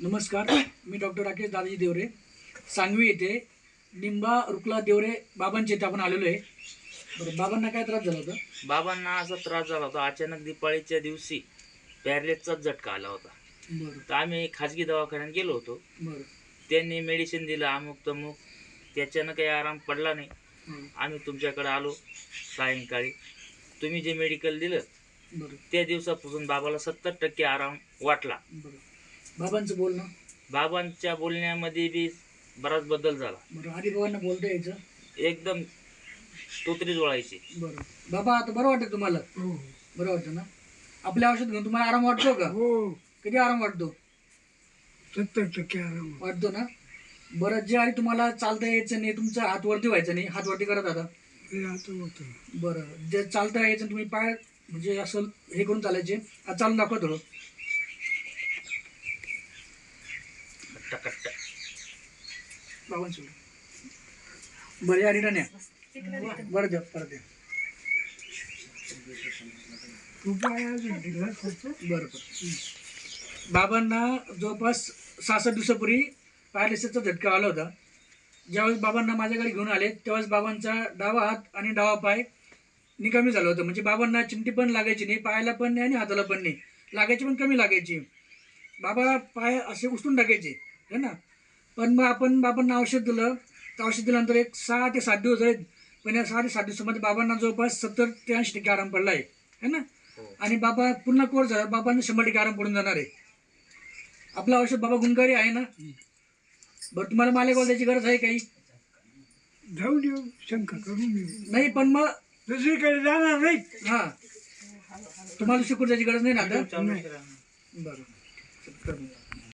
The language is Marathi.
नमस्कार मी डॉक्टर राकेश दादाजी देवरे सांगवी येथे निंबा रुकला देवरे बाबांचे इथे आपण आलेलो आहे. बरं बाबांना काय त्रास झाला होता? बाबांना असा त्रास झाला होता अचानक दिपाळीच्या दिवशी पॅरलेसचाच झटका आला होता. बरं. तर आम्ही खाजगी दवाखान्यात गेलो होतो. बरं. त्यांनी मेडिसिन दिलं अमुक तमुक. त्याच्यानं काही आराम पडला नाही. हं, आम्ही तुमच्याकडे आलो सायंकाळी. तुम्ही जे मेडिकल दिलं बरं. त्या दिवसापासून बाबाला सत्तर टक्के आराम वाटला. बरं. बाबांचं बोलणं? बाबांच्या बोलण्यामध्ये बी बराच बदल झाला. बरं आधी बाबांना बोलता यायचं एकदम तोतरी जोळायची. बरं. बाबा आता बरं वाटतं तुम्हाला? हो. बरं वाटतं ना? आपल्या औषध घेऊन तुम्हाला आराम वाटतो का? हो. किती आराम वाटतो? सत्तर टक्के आराम वाटतो. ना? बरं जे आधी तुम्हाला चालता यायचं नाही तुमचा हात वरती व्हायचं नाही हात वरती करत आता. हे आता होतं. बरं जे चालता यायचं तुम्ही पाय म्हणजे असं हे करून चालायचे आता चालून दाखवा थोडं बाबांसोबत बरं या रिटर्न या. बरं द्या परत द्या बरं बरं. बाबांना जवळपास सहासष्ट दिवसापूर्वी पॅरालिसिसचा झटका आला होता. ज्यावेळेस बाबांना माझ्याकडे घेऊन आले त्यावेळेस बाबांचा डावा हात आणि डावा पाय निकामी झालं होतं. म्हणजे बाबांना चिमटी पण लागायची नाही पायाला पण नाही आणि हाताला पण नाही. लागायची पण कमी लागायची. बाबा पाय असे उचलून टाकायचे है ना? पण मग आपण बाबांना औषध दिलं. तर औषध दिल्यानंतर एक सहा ते सात दिवस झाले. पण या सहा ते सात दिवसामध्ये बाबांना जवळपास सत्तर ते ऐंशी टक्के आराम पडला आहे. है ना? हो. आणि बाबा पूर्ण कोर्स झाला. बाबांना शंभर टक्के आराम पडून जाणार आहे. आपलं औषध बाबा गुणकारी आहे ना? बरं तुम्हाला मालेगाव द्यायची गरज आहे काही? जाऊन येऊ शंका करून येऊ नाही पण मग दुसरीकडे जाणार नाही हा. तुम्हाला शिकून द्यायची गरज नाही ना आता? करा. बरं. कर.